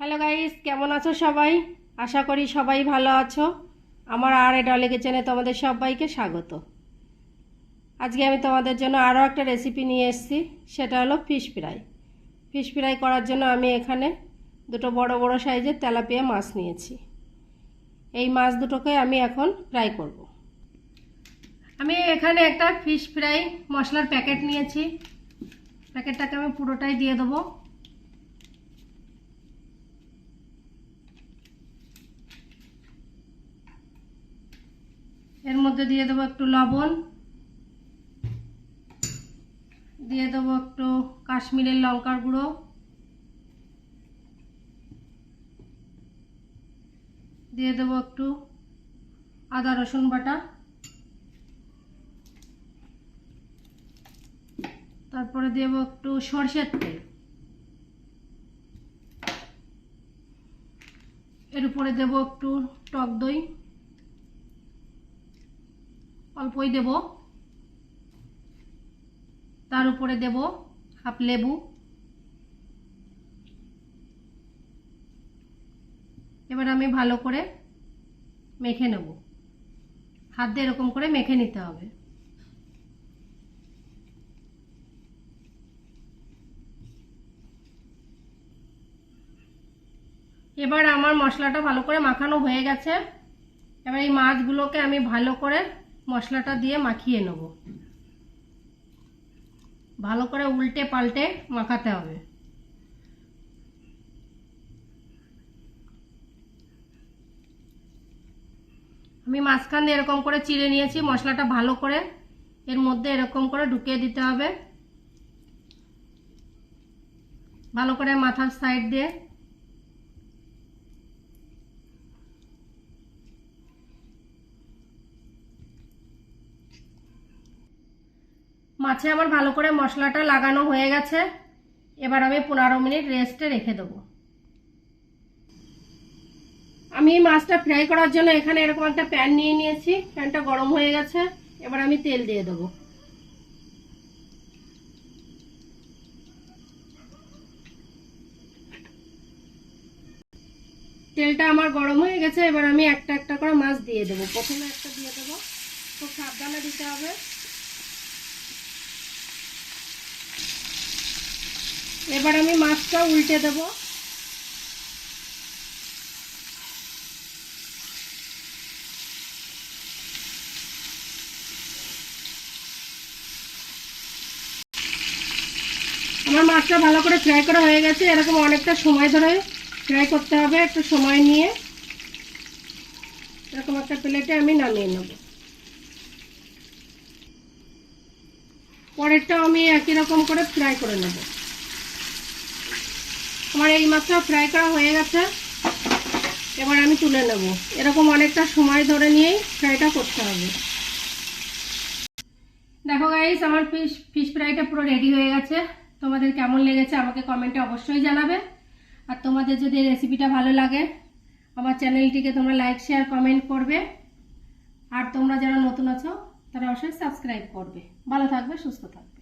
Hello guys কেমন আছো সবাই? আশা করি সবাই ভালো আছো। আমার আর এটা লেগেছেনে তোমাদের সবাইকে স্বাগত। আজকে আমি তোমাদের জন্য আরও একটা রেসিপি নিয়ে এসেছি। সেটা হলো ফিশ ফ্রাই ফিশ ফ্রাই করার জন্য আমি এখানে দুটো বড় বড় সাইজের তেলাপিয়া মাছ নিয়েছি। এই মাছ দুটোকে আমি এখন ফ্রাই করব। আমি এখানে একটা ফিশ ফ্রাই মশলার প্যাকেট নিয়েছি। প্যাকেটটাকে আমি পুরোটাই দিয়ে দেবো। এর মধ্যে দিয়ে দেবো একটু লবণ। দিয়ে দেবো একটু কাশ্মীরের লঙ্কার গুঁড়ো। দিয়ে দেবো একটু আদা, রসুন বাটা। তারপরে দেবো একটু সর্ষের তেল। এর উপরে দেবো একটু টক দই। অল্পই দেব। তার উপরে দেব হাফ লেবু। এবার আমি ভালো করে মেখে নেব। হাত দিয়ে এরকম করে মেখে নিতে হবে। এবার আমার মশলাটা ভালো করে মাখানো হয়ে গেছে। এবার এই মাছগুলোকে আমি ভালো করে মশলাটা দিয়ে মাখিয়ে নেব। ভালো করে উল্টে পাল্টে মাখাতে হবে। আমি মাঝখান দিয়ে এরকম করে চিড়ে নিয়েছি, মশলাটা ভালো করে এর মধ্যে এরকম করে ঢুকিয়ে দিতে হবে। ভালো করে মাথার সাইড দিয়ে মাছে আমার ভালো করে মশলাটা লাগানো হয়ে গেছে। এবার আমি পনেরো মিনিট রেস্টে রেখে দেবো। আমি মাছটা ফ্রাই করার জন্য এখানে এরকম একটা প্যান নিয়ে নিয়েছি। প্যানটা গরম হয়ে গেছে। এবার আমি তেল দিয়ে দেবো। তেলটা আমার গরম হয়ে গেছে। এবার আমি একটা একটা করে মাছ দিয়ে দেবো। প্রথমে একটা দিয়ে দেবো। খুব সাবধানে দিতে হবে। এবার আমি মাছটা উল্টে দেব। আমার মাছটা ভালো করে ফ্রাই করা হয়ে গেছে। এরকম অনেকটা সময় ধরে ফ্রাই করতে হবে, একটু সময় নিয়ে। এরকম একটা প্লেটে আমি নামিয়ে নেব। পরেরটাও আমি একই রকম করে ফ্রাই করে নেব। আমার এই মাছটা ফ্রাই করা হয়ে গেছে। এবার আমি তুলে নেব। এরকম অনেকটা সময় ধরে নিয়েই ফ্রাইটা করতে হবে। দেখো গাইস আমার ফিশ ফিশ ফ্রাইটা পুরো রেডি হয়ে গেছে। তোমাদের কেমন লেগেছে আমাকে কমেন্টে অবশ্যই জানাবে। আর তোমাদের যদি রেসিপিটা ভালো লাগে, আমার চ্যানেলটিকে তোমরা লাইক শেয়ার কমেন্ট করবে। আর তোমরা যারা নতুন আছো, তারা অবশ্যই সাবস্ক্রাইব করবে। ভালো থাকবে, সুস্থ থাকবে।